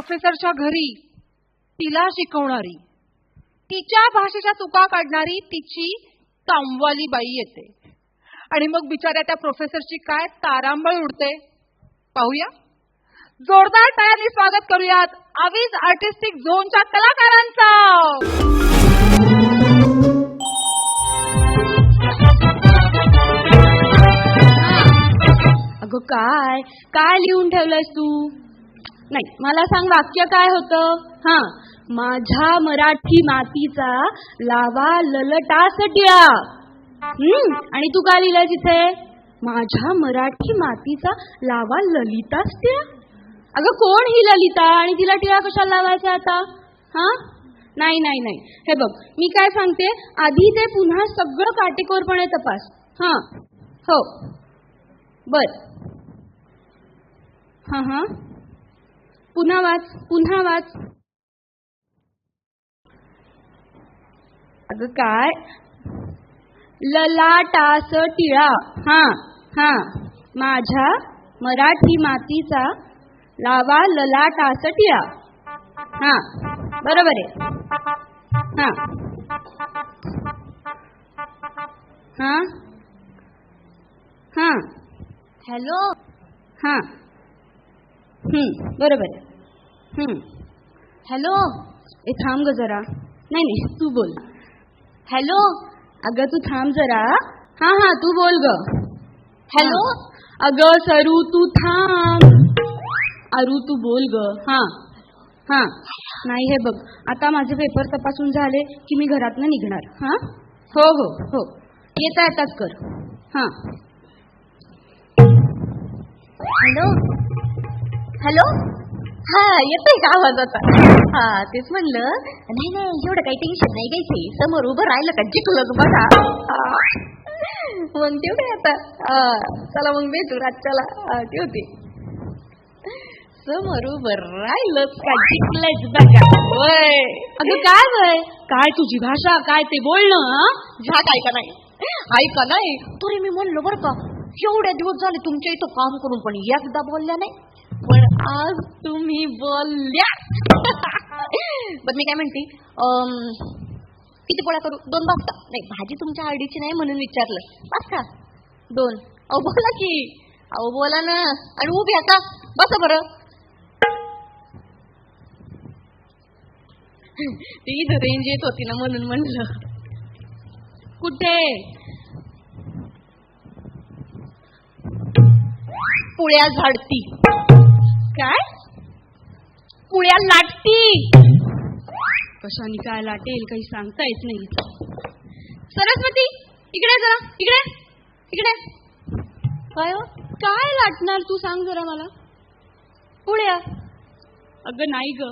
प्रोफेसरच्या घरी तिला शिकवणारी. तिच्या भाषेच्या चुका काढणारी तिची कामवाली बाई येते. आणि मग बिचाऱ्या त्या प्रोफेसरची काय? तारांबळ उडते. पाहूया. जोरदार टाळ्यांनी स्वागत करूयात. आविज आर्टिस्टिक झोनच्या कलाकारांचा. अगं काय? काय लिहून ठेवलंयस तू? नाही मला सांग वाक्य काय होतं? हा. माझ्या मराठी मातीचा लावा ललटास टिळा हम्म आणि तू काय लिहिलं तिथे? माझ्या मराठी मातीचा लावा ललिताच टिळा अगं कोण ही ललिता आणि तिला टिळा कशाला लावायचा आता? हा? नाही नाही नाही. हे बघ मी काय सांगते? आधी ते पुन्हा सगळं काटेकोरपणे तपास. हा. हो. बर. हा हा. पुन्हा वाच पुन्हा वाच. अगं काय? ललाटास टिळा. हा हा. माझ्या मराठी मातीचा लावा ललाटास टिळा. हा बरोबर आहे. हा. हा? हा. हॅलो? हा. बरोबर. आहे हम्म. हॅलो? ए थांब ग जरा. नाही नाही तू बोल. हॅलो? अगं तू थांब जरा. हा हा तू बोल ग. हॅलो? अगं सरू तू थांब. अरू तू बोल ग. हा. हा. नाही हे बघ आता माझे पेपर तपासून झाले की मी घरातनं निघणार. हा? हो हो हो. येता येताच कर. हा. हॅलो? हॅलो? हा येतोय का आवाज आता? हा तेच म्हणलं. नाही नाही एवढं काही टेन्शन नाही घ्यायचे समोर उभं राहिलं का जिंकलं बघा. मग ठेव काय आता? हा, चला मग भेटू रातच्याला. हा, ठेवते. समोर उभं राहिलंच का जिंकलंच बघा. वय. अगं काय वय? काय तुझी भाषा? काय ते बोलणं हा? झाक ऐका नाही? ऐका नाही? तरी मी म्हणलो बरं का एवढ्या दिवस झाले तुमच्या इथं काम करून पण एकदा बोलल्या नाही. पण आज तुम्ही बोलल्या. पण मी काय म्हणते किती पोळ्या करू? दोन बास्ता. नाही भाजी तुमच्या आवडीची नाही म्हणून विचारलं. बस का दोन. अहो बोला की. अहो बोला ना. आणि उभी आता बसा बरं. ती इथं रेंज येत होती ना म्हणून म्हणलं. कुठे? पुळ्या झाडती. काय? पुळ्या लाटती कशाने काय लाटेल काही सांगता येत नाही. सरस्वती इकडे जरा इकडे इकडे. काय हो? काय लाटणार तू सांग जरा मला. पुळ्या. अगं नाही ग.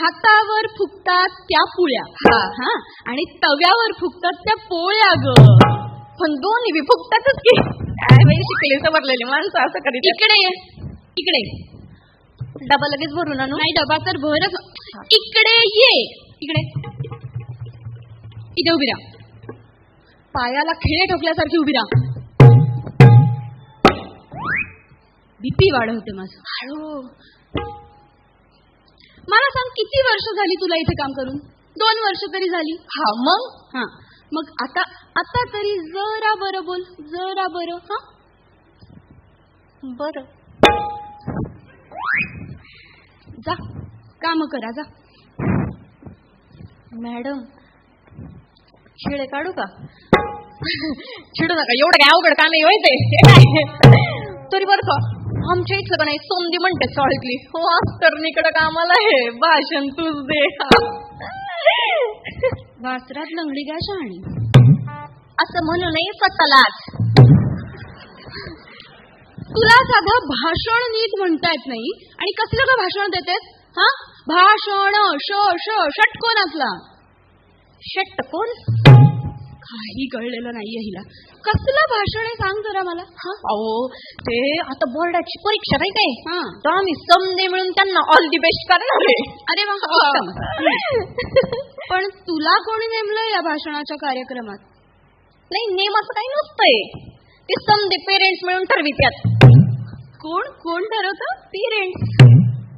हातावर फुकतात त्या पुळ्या. हा. हा. आणि तव्यावर फुकतात त्या पोळ्या ग. पण दोन्ही फुकतातच की. शिकले समजलेले माणसं असं करीत इकडे इकडे डबा लगेच भरून आणू नाही डबा तर भरच. इकडे ये. इकडे. इथे उभी राहा. पायाला खिळे ठोकल्यासारखी उभी राहा. भीती वाढवते माझं. हळू. मला सांग किती वर्ष झाली तुला इथे काम करून? दोन वर्ष तरी झाली. हा मग? हा. मग आता आता तरी जरा बरं बोल. जरा बरं हा? बर. जा. काम करा जा. मॅडम शिळे काढू का? चिडू नका एवढं काय अवघड काम आहे होय ते. तरी बरं का आमच्या इथलं का नाही सोंदी म्हणते चाळीतली हो अस्तरणीकडे कामाला आहे. भाषण तूच दे. वासरात लंगडी काय शहाणी. असं म्हणू नये स्वतःलाच. तुला साधं भाषण नीट म्हणता येत नाही. आणि कसलं का भाषण देतेस हा? भाषण श श षटकोन असला? षट कोण? काही कळलेलं नाहीये हिला. कसलं भाषण आहे सांग जरा मला. हा? अहो ते आता बोर्डाची परीक्षा नाही काय? हा. तर आम्ही समजे मिळून त्यांना ऑल दी बेस्ट करणार अरे. पण तुला कोणी नेमलं या भाषणाच्या कार्यक्रमात? नाही नेम असं काही नसतंय. ते समजे पेरेंट्स मिळून ठरवित्यात कोण? कोण ठरवतं? पेरेंट्स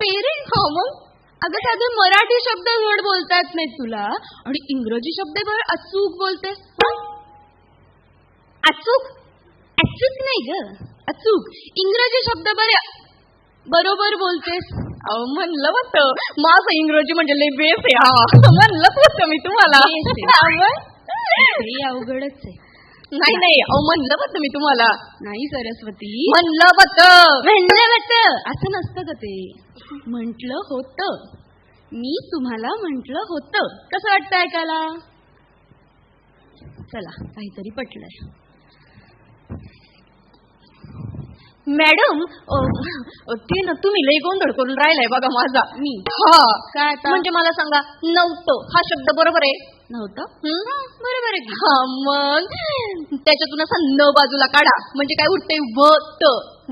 पेरेंट हो मग. अगं साधे मराठी शब्द धड बोलतात नाहीत तुला. आणि इंग्रजी शब्द बरं अचूक बोलतेस. अचूक? अचूक नाही ग. अचूक. इंग्रजी शब्द बरे बरोबर बोलतेस. म्हणलं होतं. माझं इंग्रजी म्हणजे लय बेस आहे म्हणलं होतं मी तुम्हाला. अवघडच आहे. नाही नाही. अहो म्हणलं होतं मी तुम्हाला? नाही सरस्वती म्हणलं होतं म्हणलं होतं असं नसतं का ते. म्हंटल होत. मी तुम्हाला म्हंटल होत. कसं वाटतं ऐकायला? चला काहीतरी पटलंय. मॅडम ते ना तुम्ही लय गोंधळ करून राहिलाय बघा माझा. मी? हा. काय म्हणजे मला सांगा नव्हतं. हा शब्द बरोबर आहे? नव्हतं? बरोबर आहे हा मग? त्याच्यातून असा न बाजूला काढा. म्हणजे काय उठते? वत.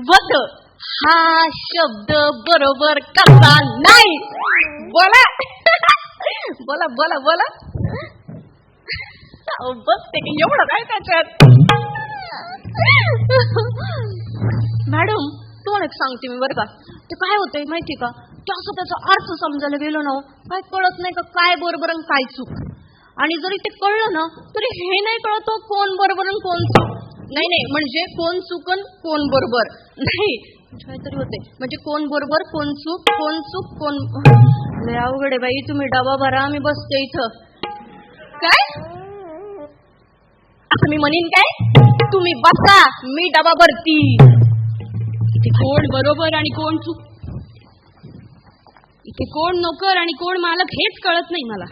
वत. हा शब्द बरोबर कसा नाही? बोला. बोला बोला बोला. बसते की एवढं काय त्याच्यात? मॅडम तुम्हाला एक सांगते मी बरं का. ते काय होतंय माहिती का? ते असं त्याचा अर्थ समजायला गेलो ना हो, काय कळत नाही का काय बरोबर आणि काय चूक. आणि जरी ते कळलं ना तरी हे नाही कळत कोण बरोबर आणि कोण चूक. नाही नाही म्हणजे कोण चुकन कोण बरोबर. नाही. काहीतरी होते. म्हणजे कोण बरोबर कोण चूक कोण चूक कोण लय अवघड आहे बाई तुम्ही डबा भरा आम्ही बसते इथं. काय? असं मी म्हणेन काय? तुम्ही बसा मी डबा भरती. कोण बरोबर आणि कोण चूक? इथे कोण नोकर आणि कोण मालक हेच कळत नाही मला.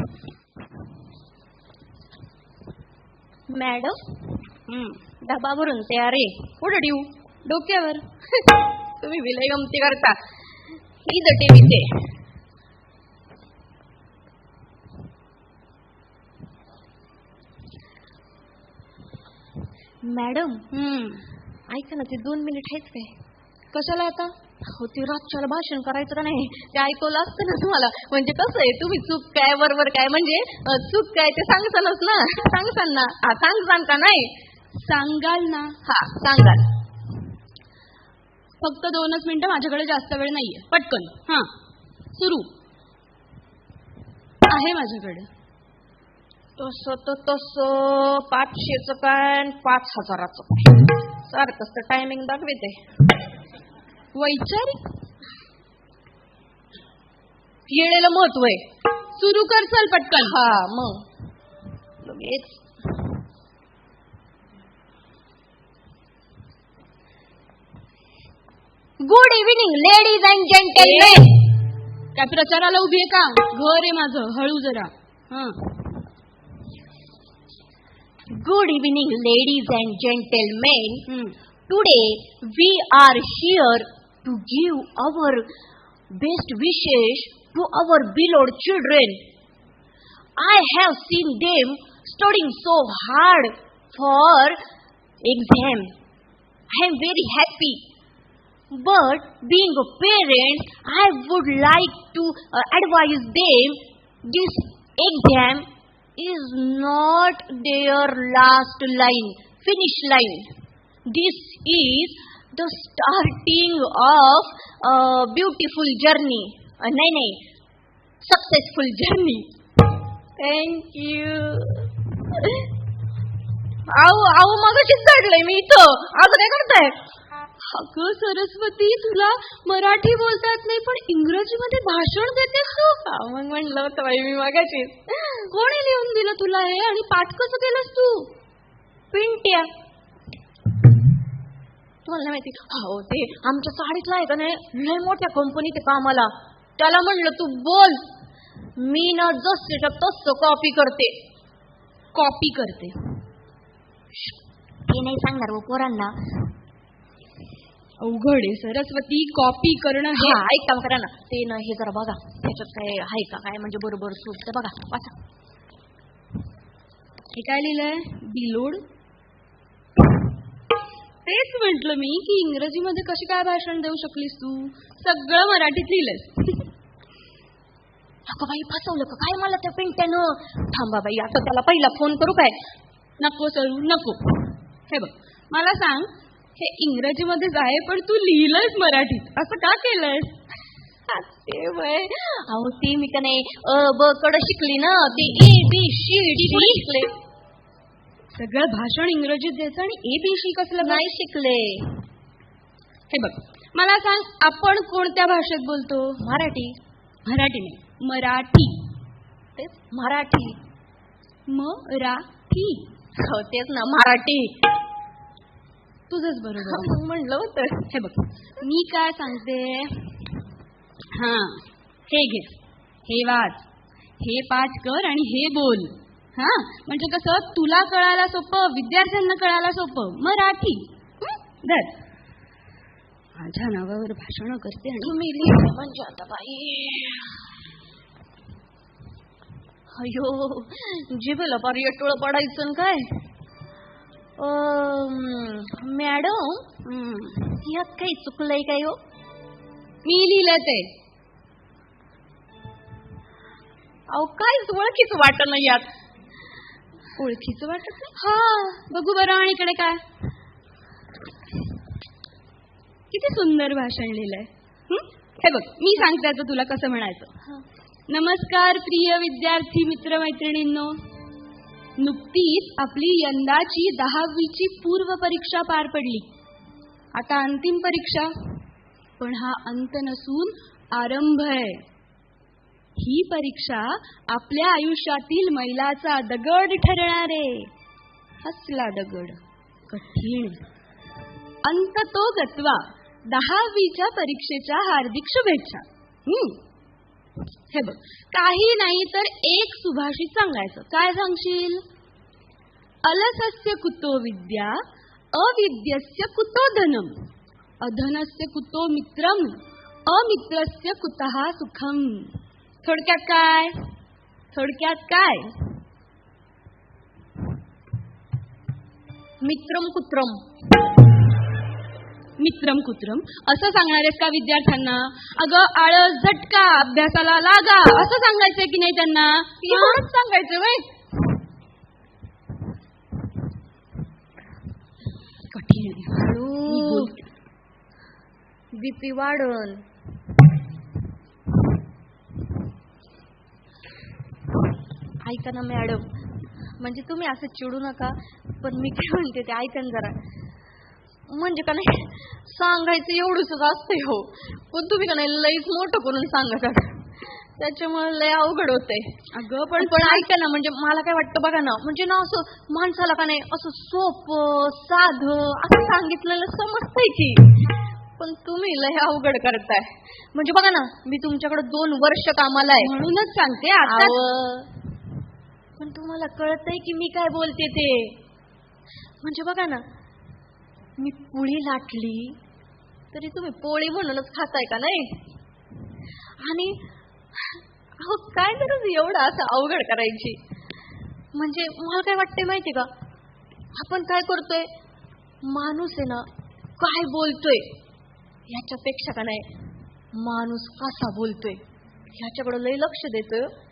मॅडम. हम्म. डबा भरून तयार आहे. कुठं ठेवू? डोक्यावर. तुम्ही विलय गमती करता. इथं टेवीते मॅडम हम्म. ऐका ना ते दोन मिनिट आहेत काय? कशाला आता? हो ते रातच्याला भाषण करायचं का नाही? ते ऐकवलं असतं ना तुम्हाला? म्हणजे कसं आहे तुम्ही चूक काय बरोबर काय? म्हणजे चूक काय ते सांगतानच ना? सांगतान ना? हा सांगतान का नाही? सांगाल ना. हा सांगाल. फक्त दोनच मिनिटं माझ्याकडे जास्त वेळ नाहीये. पटकन. हा. सुरू. आहे माझ्याकडे. तसं तर तसं पाचशेचं काय आणि पाच हजाराचं. काय सारखंच टायमिंग दाखविते. वैचारिक येळेला महत्त्व आहे. सुरू कर चल पटकन. हा मग. लगेच. Good evening ladies and gentlemen काय प्रचाराला उभी आहे का? घर आहे माझं हळू जरा. हा. Good evening ladies and gentlemen. Today we are here to give our best wishes to our beloved children. I have seen them studying so hard for exam. I am very happy. But being a parent, I would like to uh, advise them this exam is not their last line, finish line. This is the starting of beautiful journey नाही नाही successful journey thank you आहो आहो मगाशीच चढलंय मी इथं. आज काय करताय? अगं सरस्वती तुला मराठी बोलता येत नाही पण इंग्रजीमध्ये भाषण देतेस तू हा, मग म्हणलं होतं बाई मी मगाशीच. कोणी लिहून दिलं तुला हे? आणि पाठ कसं केलंस तू? पिंट्या. तुम्हाला नाही माहिती हो ते आमच्या साडीतला आहे का नाही? लय मोठ्या कंपनीत कामाला त्याला म्हणलं तू बोल. मी ना जसं तसं कॉपी करते. कॉपी करते? ते नाही सांगणार वो पोरांना. अवघड आहे सरस्वती. कॉपी करणं हे हा एक काम करा ना. ते ना हे जरा बघा. त्याच्यात काय आहे का? काय म्हणजे बरोबर सूट बघा. वाचा. हे काय लिहिलंय? बिलोड. तेच म्हंटल मी की इंग्रजीमध्ये कशी काय भाषण देऊ शकलीस तू? सगळं मराठीत लिहिलंयस अगं बाई फसवलं का? काय मला त्या पिंट्यानं? थांबा बाई आता त्याला पहिला फोन करू काय? नको सरू नको. हे बघ मला सांग हे इंग्रजीमध्येच आहे पण तू लिहिलंयस मराठीत. असं का केलंयस? ते वय. अहो ती मी का नाही अ ब कड शिकली ना ती ए बी डी शिकले? सगळं भाषण इंग्रजीत द्यायचं आणि ए बी शी कसलं नाही शिकले. हे बघ मला सांग आपण कोणत्या भाषेत बोलतो? मराठी. मराठी नाही मराठी. तेच मराठी. मराठी. हो तेच ना मराठी. तुझंच बरोबर म्हणलं होतं. हे बघ मी काय सांगते? हा हे घे. हे वाच. हे पाठ कर आणि हे बोल. हा? म्हणजे कसं तुला कळायला सोपं विद्यार्थ्यांना कळायला सोपं. मराठी? धर. माझ्या नावावर भाषण करते आणि लिहिलं म्हणजे आता बाई. अयो जिभेला येटोळ पडायचं काय? अं, मॅडम. यात काही चुकलंय काय हो? मी लिहिलंय ते. अहो काहीच ओळखीच वाटत नाही यात. ओळखीचं वाटत? हा बघू बरं आणि इकडे काय? किती सुंदर भाषण लिहिलंय. हं? हे बघ मी सांगते आता तुला कसं म्हणायचं? नमस्कार प्रिय विद्यार्थी मित्र मैत्रिणींनो नुकतीच आपली यंदाची दहावीची पूर्व परीक्षा पार पडली. आता अंतिम परीक्षा. पण हा अंत नसून आरंभ आहे. ही परीक्षा आपल्या आयुष्यातील मैलाचा दगड ठरणार. आहे हसला दगड कठीण. अंत तो गत्वा दहावीच्या परीक्षेच्या हार्दिक शुभेच्छा. हे बघ काही नाही तर एक सुभाषित सांगायचं. काय सांगशील? अलसस्य कुतो विद्या अविद्यस्य कुतो धनम. अधनस्य कुतो मित्रम अमित्रस्य कुतः सुखम? थोडक्यात काय? थोडक्यात काय? मित्रम कुत्रम. मित्रम कुत्रम. असं सांगणार आहेस का विद्यार्थ्यांना? अगं आळस झटका अभ्यासाला लागा. असं सांगायचंय की नाही त्यांना? एवढंच सांगायचं वय कठीण. बीपी वाढन. ऐका ना मॅडम. म्हणजे तुम्ही असं चिडू नका पण मी काय म्हणते ते ऐका ना जरा. म्हणजे का नाही सांगायचं एवढंच असतंय हो. पण तुम्ही का नाही लईच मोठं करून सांगत. त्याच्यामुळे लय अवघड होतंय. अगं पण पण ऐका ना म्हणजे मला काय वाटतं बघा ना म्हणजे ना असं माणसाला का नाही असं सोपं साध असं सांगितलेलं समजतंय की. पण तुम्ही लय अवघड करताय. म्हणजे बघा ना मी तुमच्याकडे दोन वर्ष कामाला आहे. म्हणूनच सांगते आता पण तुम्हाला कळतंय की मी काय बोलते ते. म्हणजे बघा ना मी पोळी लाटली तरी तुम्ही पोळी म्हणूनच खाताय का नाही? आणि अहो काय गरज एवढा एवढं असं अवघड करायची? म्हणजे मला काय वाटतंय माहिती का? आपण काय करतोय? माणूस आहे ना काय बोलतोय? ह्याच्यापेक्षा का नाही माणूस कसा बोलतोय. ह्याच्याकडं लय लक्ष देतोय.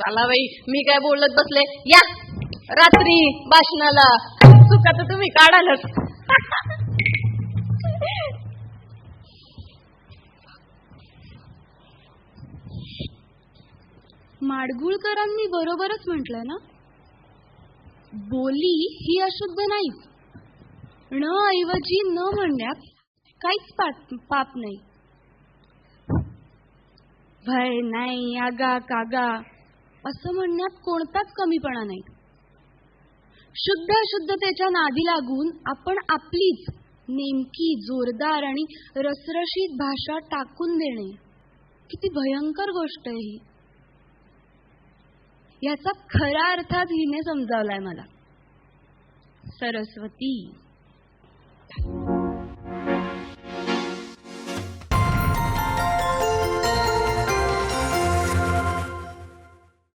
चला बाई मी काय बोलत बसले? या. रात्री भाषणाला. चुका तर तुम्ही काढालच. माडगुळकरांनी बरोबरच म्हटलंय ना? बोली ही अशुद्ध नाही. न ऐवजी न म्हणण्यात काहीच पाप पाप नाही. भय नाही आगा कागा. असं म्हणण्यात कोणताच कमीपणा नाही. शुद्ध अशुद्धतेच्या नादी लागून आपण आपलीच नेमकी जोरदार आणि रसरशीत भाषा टाकून देणे. किती भयंकर गोष्ट आहे ही. याचा खरा अर्थात हिने समजावलाय मला. सरस्वती.